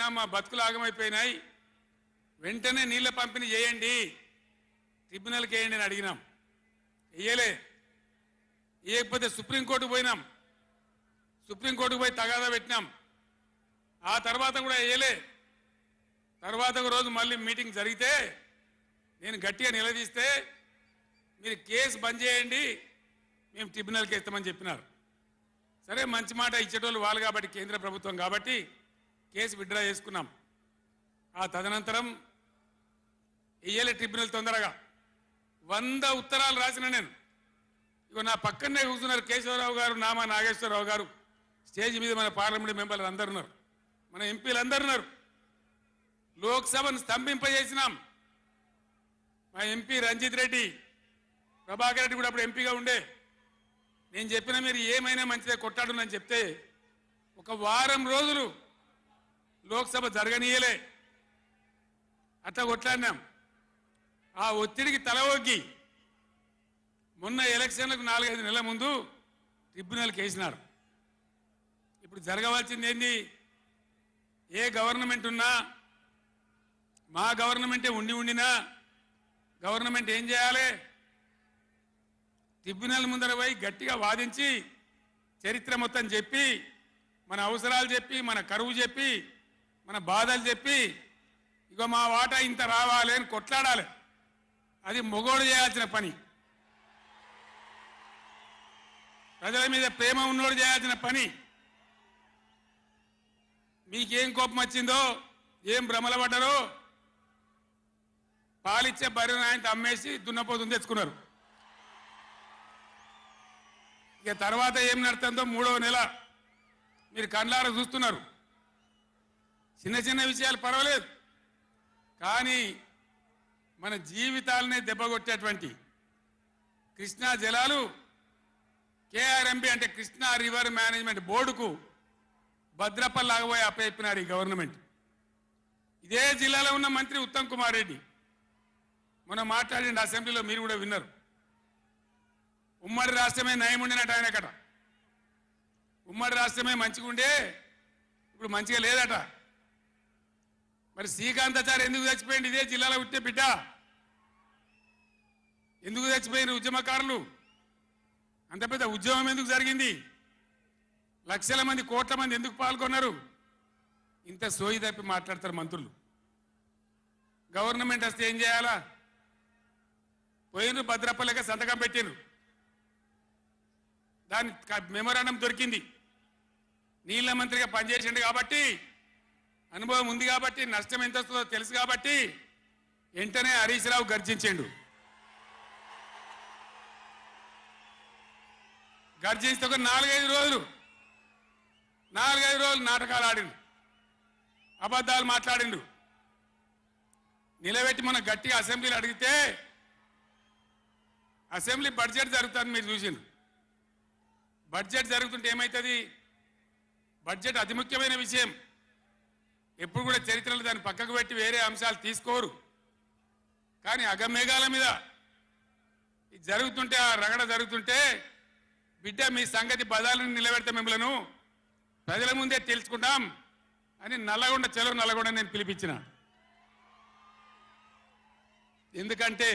అయినా మా బతుకులు ఆగమైపోయినాయి వెంటనే నీళ్ళ పంపిణీ చేయండి. ట్రిబ్యునల్కి వేయండి అని అడిగినాం. వేయలే. వేయకపోతే సుప్రీంకోర్టుకు పోయినాం. సుప్రీంకోర్టుకు పోయి తగాదా పెట్టినాం. ఆ తర్వాత కూడా వేయలే. తర్వాత ఒక రోజు మళ్ళీ మీటింగ్ జరిగితే నేను గట్టిగా నిలదీస్తే మీరు కేసు బంద్ చేయండి. మేము ట్రిబ్యునల్కి ఇస్తామని చెప్పినారు. సరే మంచి మాట ఇచ్చేటోళ్ళు వాళ్ళు కాబట్టి కేంద్ర ప్రభుత్వం కాబట్టి కేసు విత్డ్రా చేసుకున్నాం. ఆ తదనంతరం ఇయ్యలే ట్రిబ్యునల్ తొందరగా. వంద ఉత్తరాలు రాసిన నేను. ఇగో నా పక్కనే కూర్చున్నారు కేశవరావు గారు నామా నాగేశ్వరరావు గారు. స్టేజ్ మీద మన పార్లమెంట్ మెంబర్లు అందరు ఉన్నారు. మన ఎంపీలు అందరు ఉన్నారు. లోక్సభను స్తంభింపజేసినాం. మా ఎంపీ రంజిత్ రెడ్డి ప్రభాకర్ రెడ్డి కూడా అప్పుడు ఎంపీగా ఉండే. నేను చెప్పిన మీరు ఏమైనా మంచిదే కొట్టాడునని చెప్తే ఒక వారం రోజులు లోక్సభ జరగనీయలే. అట్లా కొట్లాడినాం. ఆ ఒత్తిడికి తల మొన్న ఎలక్షన్లకు నాలుగైదు నెలల ముందు ట్రిబ్యునల్కి వేసినారు ఇప్పుడు జరగవలసింది ఏంది? ఏ గవర్నమెంట్ ఉన్నా మా గవర్నమెంటే ఉండి ఉండినా గవర్నమెంట్ ఏం చేయాలి? ట్రిబ్యునల్ ముందర పోయి గట్టిగా వాదించి చరిత్ర మొత్తం చెప్పి మన అవసరాలు చెప్పి మన కరువు చెప్పి మన బాధలు చెప్పి ఇక మా వాటా ఇంత రావాలి అని కొట్లాడాలి. అది మొగోడు చేయాల్సిన పని. ప్రజల మీద ప్రేమ ఉన్నోడు చేయాల్సిన పని. మీకేం కోపం వచ్చిందో ఏం భ్రమల పడ్డారో పాలిచ్చే బర్రెను ఆయన అమ్మేసి దున్నపోతుంది తెచ్చుకున్నారు. ఇక తర్వాత ఏం నడుతుందో మూడవ నెల మీరు కండ్లారా చూస్తున్నారు. చిన్న చిన్న విషయాలు పర్వాలేదు. కానీ మన జీవితాలనే దెబ్బగొట్టేటువంటి కృష్ణా జలాలు కేఆర్ఎంబి అంటే కృష్ణా రివర్ మేనేజ్మెంట్ బోర్డుకు భద్రపల్లాగబోయి అప్పచెప్పినారు ఈ గవర్నమెంట్. ఇదే జిల్లాలో ఉన్న మంత్రి ఉత్తమ్ కుమార్ రెడ్డి. మొన్న మాట్లాడండి అసెంబ్లీలో మీరు కూడా విన్నారు. ఉమ్మడి రాష్ట్రమే నయం ఉండినట్టు ఆయనకట. ఉమ్మడి రాష్ట్రమే మంచిగా ఉండే ఇప్పుడు మంచిగా లేదట. మరి శ్రీకాంతాచారి ఎందుకు చచ్చిపోయింది ఇదే జిల్లాలో ఉంటే బిడ్డ. ఎందుకు చచ్చిపోయిన ఉద్యమకారులు? అంత పెద్ద ఉద్యమం ఎందుకు జరిగింది? లక్షల మంది కోట్ల మంది ఎందుకు పాల్గొన్నారు? ఇంత సోయి తప్పి మాట్లాడతారు మంత్రులు. గవర్నమెంట్ వస్తే ఏం చేయాలా? పోయినరు భద్రపల్లెక సంతకం పెట్టిండ్రు దాని మెమోరాండం దొరికింది. నీళ్ళ మంత్రిగా పనిచేసిండు కాబట్టి అనుభవం ఉంది కాబట్టి నష్టం ఎంత వస్తుందో తెలుసు కాబట్టి వెంటనే హరీష్ రావు గర్జించిండు. గర్జించిన ఒక నాలుగైదు రోజులు నాలుగైదు రోజులు నాటకాలు ఆడిండు. అబద్ధాలు మాట్లాడిండు. నిలబెట్టి మన గట్టిగా అసెంబ్లీలు అడిగితే అసెంబ్లీ బడ్జెట్ జరుగుతుంది మీరు చూసిండ్రు. బడ్జెట్ జరుగుతుంటే ఏమవుతుంది బడ్జెట్ అతి ముఖ్యమైన విషయం. ఎప్పుడు కూడా చరిత్రలు దాన్ని పక్కకు పెట్టి వేరే అంశాలు తీసుకోరు. కానీ అగమేఘాల మీద ఇది జరుగుతుంటే ఆ రగడ జరుగుతుంటే బిడ్డ మీ సంగతి బదాలను నిలబెడతా మిమ్మలను ప్రజల ముందే తెలుసుకుంటాం అని నల్లగొండ చెలవు నల్లగొండ నేను పిలిపించిన. ఎందుకంటే